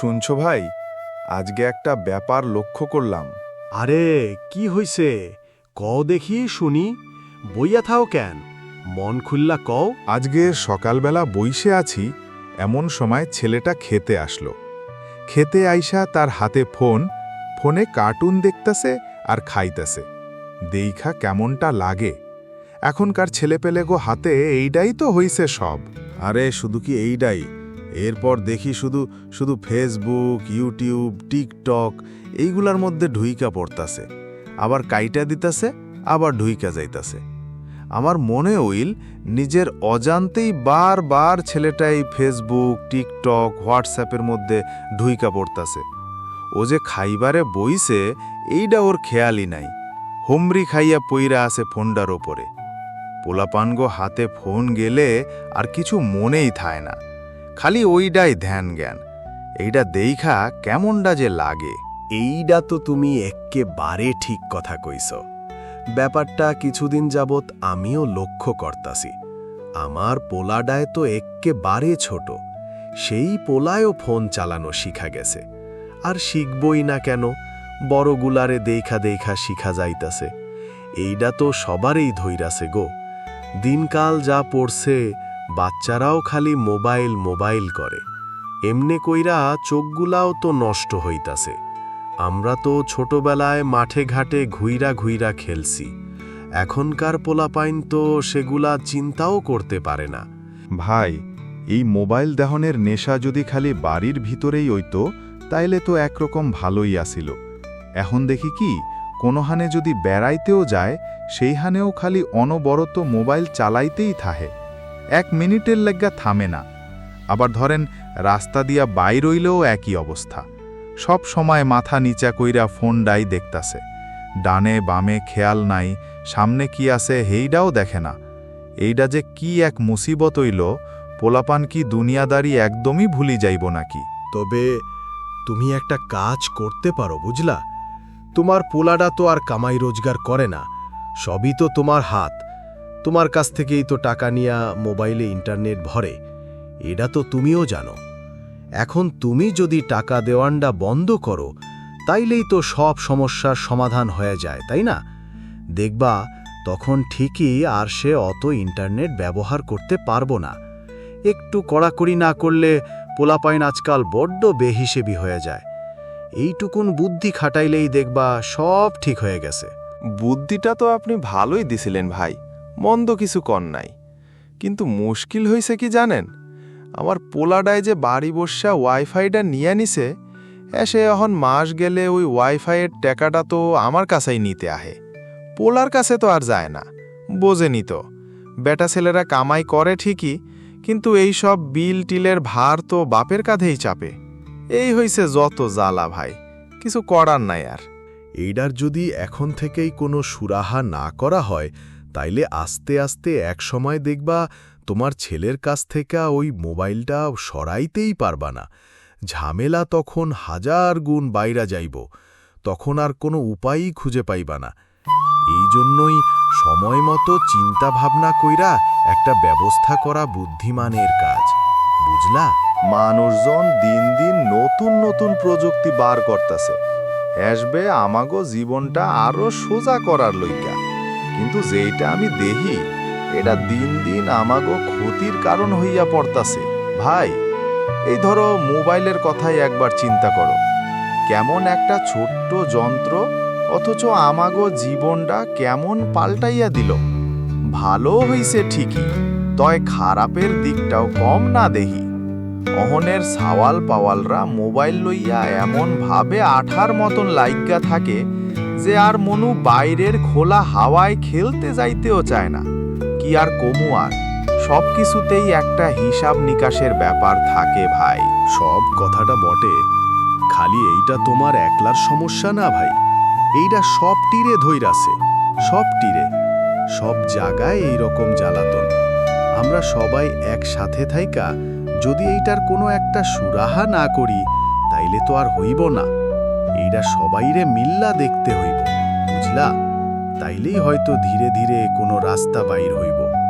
শুনছো ভাই? আজকে একটা ব্যাপার লক্ষ্য করলাম। আরে কি হইছে? কও দেখি শুনি। বইয়া থাও কেন? মন খুল্লা কও। আজকে সকালবেলা বইসে আছি এমন সময় ছেলেটা খেতে আসলো। খেতে আইসা তার হাতে ফোন ফোনে কার্টুন দেখতাছে আর খাইতাছে। দেইখা কেমনটা লাগে। এখনকার ছেলেপেলে গো হাতে এইটাই তো হইছে সব। আরে শুধু কি এইটাই এরপর দেখি শুধু শুধু ফেসবুক ইউটিউব টিকটক এইগুলার মধ্যে ঢুইকা পড়তাছে। আবার কাইটা দিতাছে, আবার ঢুইকা যাইতাছে। আমার মনে হইল নিজের অজান্তেই বারবার ছেলেটাই ফেসবুক টিকটক হোয়াটসঅ্যাপের মধ্যে ঢুইকা পড়তাছে। ও যে খাইবারে বইছে এইটা ওর খেয়ালই নাই। হোমরি খাইয়া পইরা আছে ফোনটার ওপরে। পোলাপানগো হাতে ফোন গেলে আর কিছু মনেই থায় না। খালি ওইটাই ধ্যান জ্ঞান এইটা দেইখা কেমনটা যে লাগে। এইডা তো তুমি এক্কেবারে ঠিক কথা কইছ। ব্যাপারটা কিছুদিন যাবৎ আমিও লক্ষ্য করতাছি। আমার পোলাডায় তো এক্কেবারে ছোট। সেই পোলায়ও ফোন চালানো শিখা গেছে। আর শিখবই না কেন? বড়গুলারে দেখা দেখা শিখা যাইতাছে। এইডা তো সবারই ধৈরাছে গো। দিনকাল যা পড়ছে বাচ্চারাও খালি মোবাইল মোবাইল করে। এমনে কইরা চোখগুলাও তো নষ্ট হইতাছে। আমরা তো ছোটবেলায় মাঠে ঘাটে ঘুইরা ঘুইরা খেলছি। এখনকার পোলাপাইন তো সেগুলা চিন্তাও করতে পারে না। ভাই, এই মোবাইল দেহনের নেশা যদি খালি বাড়ির ভিতরেই হইতো, তাইলে তো একরকম ভালোই আসিল এখন দেখি কি কোনোহানে যদি বেড়াইতেও যায় সেইহানেও খালি অনবরত মোবাইল চালাইতেই থাহে। এক মিনিটের লেগা থামে না। আবার ধরেন, রাস্তা দিয়া বাইর হইলেও একই অবস্থা। সব সময় মাথা নিচা কইরা ফোনডাই দেখতাছে। ডানে বামে খেয়াল নাই, সামনে কি আছে হেইডাও দেখে না। এইডা যে কি এক মুসিবত হইল, পোলাপান কি দুনিয়াদারি একদমই ভুলি যাইব নাকি? তবে তুমি একটা কাজ করতে পারো, বুঝলা? তোমার পোলাডা তো আর কামাই রোজগার করে না, সবই তো তোমার হাত। তোমার কাছ থেকেই তো টাকা নিয়া মোবাইলে ইন্টারনেট ভরে, এটা তো তুমিও জানো। এখন তুমি যদি টাকা দেওয়ানটা বন্ধ করো, তাইলেই তো সব সমস্যার সমাধান হয়ে যায়, তাই না? দেখবা, তখন ঠিকই আর সে অত ইন্টারনেট ব্যবহার করতে পারব না। একটু কড়াকড়ি না করলে পোলাপাইন আজকাল বড্ড বেহিসেবি হয়ে যায়। এইটুকুন বুদ্ধি খাটাইলেই দেখবা সব ঠিক হয়ে গেছে। বুদ্ধিটা তো আপনি ভালোই দিছিলেন ভাই। মন্দ কিছু কন নাই। কিন্তু মুশকিল হয়েছে কি জানেন? আমার পোলাডায় যে বাড়ি বসা ওয়াইফাইটা নিয়ে নিছে, এসে এখন মাস গেলে ওই ওয়াইফাইয়ের টাকাটা তো আমার কাছেই নিতে আহে। পোলার কাছে তো আর যায় না বোঝেনি তো। বেটা ছেলেরা কামাই করে ঠিকই, কিন্তু এই সব বিল টিলের ভার তো বাপের কাঁধেই চাপে। এই হইছে যত জ্বালা ভাই, কিছু করার নাই আর। এইডার যদি এখন থেকেই কোনো সুরাহা না করা হয় তাইলে আস্তে আস্তে এক সময় দেখবা তোমার ছেলের কাছ থেকে ওই মোবাইলটা সরাইতেই পারবা না। ঝামেলা তখন হাজার গুণ বাইরা যাইব, তখন আর কোনো উপায়ই খুঁজে পাইবা না। এই জন্যই সময় মতো চিন্তা ভাবনা কইরা একটা ব্যবস্থা করা বুদ্ধিমানের কাজ, বুঝলা? মানুষজন দিন দিন নতুন নতুন প্রযুক্তি বার করতেছে। আসবে আমাগো জীবনটা আরও সোজা করার লইকা। কিন্তু যেইটা আমি দেহি, এটা দিন দিন আমাগো ক্ষতির কারণ হইয়া পড়তাছে। ভাই, এই ধরো মোবাইলের কথাই একবার চিন্তা করো। কেমন একটা ছোট্ট যন্ত্র, অথচ আমাগো জীবনটা কেমন পাল্টাইয়া দিল। ভালো হইছে ঠিকই, তয় খারাপের দিকটাও কম না দেহি। অহনের সাওয়াল পাওয়ালরা মোবাইল লইয়া এমন ভাবে আঠার মতন লাইগা থাকে যে আর মনু বাইরের খোলা হাওয়ায় খেলতে যাইতেও চায় না। কি আর কমু আর? সব কিছুতেই একটা হিসাব নিকাশের ব্যাপার থাকে ভাই। সব কথাটা বটে। খালি এইটা তোমার একলার সমস্যা না ভাই? এইটা সব তীরে ধৈরাছে, সব তীরে। সব জায়গায় এই রকম জ্বালাতন। আমরা সবাই একসাথে থাইকা, যদি এইটার কোনো একটা সুরাহা না করি, তাইলে তো আর হইব না। এইটা সবাইরে মিল্লা দেখতে হইব বুঝলা? তাইলেই হয়তো ধীরে ধীরে কোনো রাস্তা বাইর হইব।